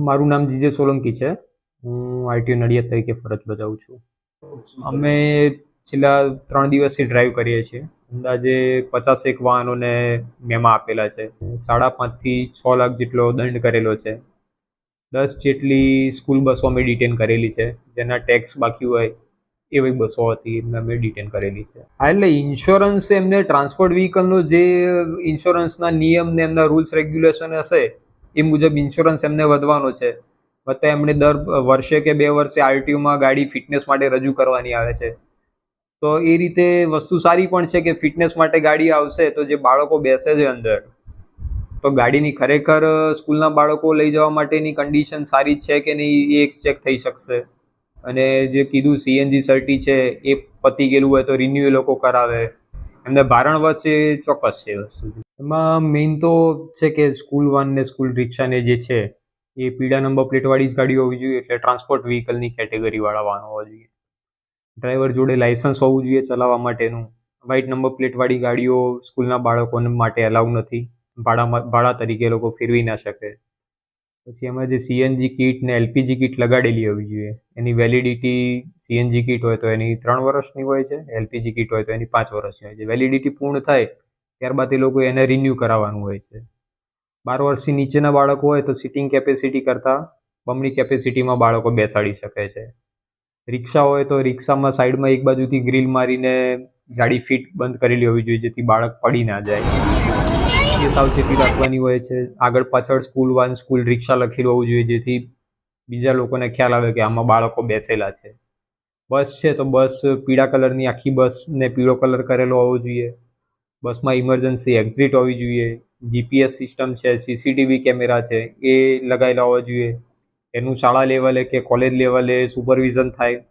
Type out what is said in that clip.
મારું નામ જીજે સોલંકી છે. હું આઈટીઓ નડિયાદ તરીકે ફરજ બજાવું છું. અમે છેલ્લા ત્રણ દિવસથી ડ્રાઈવ કરીએ છીએ. અંદાજે પચાસેક વાહનોને મેમાં આપેલા છે. સાડા પાંચથી છ લાખ જેટલો દંડ કરેલો છે. દસ જેટલી સ્કૂલ બસો અમે ડિટેન કરેલી છે. જેના ટેક્સ બાકી હોય એવી બસો હતી એમને અમે ડિટેન કરેલી છે. હા, એટલે ઇન્સ્યોરન્સ એમને ટ્રાન્સપોર્ટ વ્હીકલનો જે ઇન્સ્યોરન્સના નિયમ ને એમના રૂલ્સ રેગ્યુલેશન હશે એ મુજબ ઇન્સ્યોરન્સ એમને વધવાનો છે. વત્તા એમણે દર વર્ષે કે બે વર્ષે આરટીયુમાં ગાડી ફિટનેસ માટે રજૂ કરવાની આવે છે. તો એ રીતે વસ્તુ સારી પણ છે કે ફિટનેસ માટે ગાડી આવશે તો જે બાળકો બેસે છે અંદર, તો ગાડીની ખરેખર સ્કૂલના બાળકો લઈ જવા માટેની કન્ડિશન સારી છે કે નહીં એ એક ચેક થઈ શકશે. અને જે કીધું સીએનજી સર્ટી છે, એ પતી ગયેલું હોય તો રિન્યુ એ લોકો કરાવે. એમને ભારણ વચ્ચે ચોક્કસ છે વસ્તુ. એમાં મેઇન તો છે કે સ્કૂલ વાન ને સ્કૂલ રિક્ષાને જે છે, એ પીળા નંબર પ્લેટવાળી જ ગાડી હોવી જોઈએ, એટલે ટ્રાન્સપોર્ટ વ્હીકલની કેટેગરીવાળા વાહનો હોવા જોઈએ. ડ્રાઈવર જોડે લાયસન્સ હોવું જોઈએ ચલાવવા માટેનું. વ્હાઇટ નંબર પ્લેટવાળી ગાડીઓ સ્કૂલના બાળકોને માટે અલાઉ નથી. ભાડામાં ભાડા તરીકે લોકો ફેરવી ના શકે. પછી એમાં જે સીએનજી કીટ ને એલપીજી કીટ લગાડેલી હોવી જોઈએ. એની વેલિડિટી સીએનજી કીટ હોય તો એની ત્રણ વર્ષની હોય છે એલપીજી કીટ હોય તો એની પાંચ વર્ષની હોય છે. વેલિડિટી પૂર્ણ થાય, ત્યારબાદ એ લોકો એને રિન્યૂ કરાવવાનું હોય છે. બાર વર્ષથી નીચેના બાળકો હોય તો સિટિંગ કેપેસિટી કરતાં બમણી કેપેસિટીમાં બાળકો બેસાડી શકે છે. રિક્ષા હોય તો રિક્ષામાં સાઈડમાં એક બાજુથી ગ્રીલ મારીને ગાડી ફીટ બંધ કરેલી હોવી જોઈએ જેથી બાળક પડી ના જાય. એ સાવચેતી રાખવાની હોય છે. આગળ પાછળ સ્કૂલ વાન સ્કૂલ રિક્ષા લખેલું હોવું જોઈએ, જેથી બીજા લોકોને ખ્યાલ આવે કે આમાં બાળકો બેસેલા છે. બસ છે તો બસ પીળા કલરની આખી બસને પીળો કલર કરેલો હોવો જોઈએ. બસમાં ઇમરજન્સી એક્ઝિટ હોવી જોઈએ. જીપીએસ સિસ્ટમ છે સીસીટીવી કેમેરા છે, એ લગાવેલા હોવા જોઈએ. એનું શાળા લેવલે કે કોલેજ લેવલે સુપરવિઝન થાય.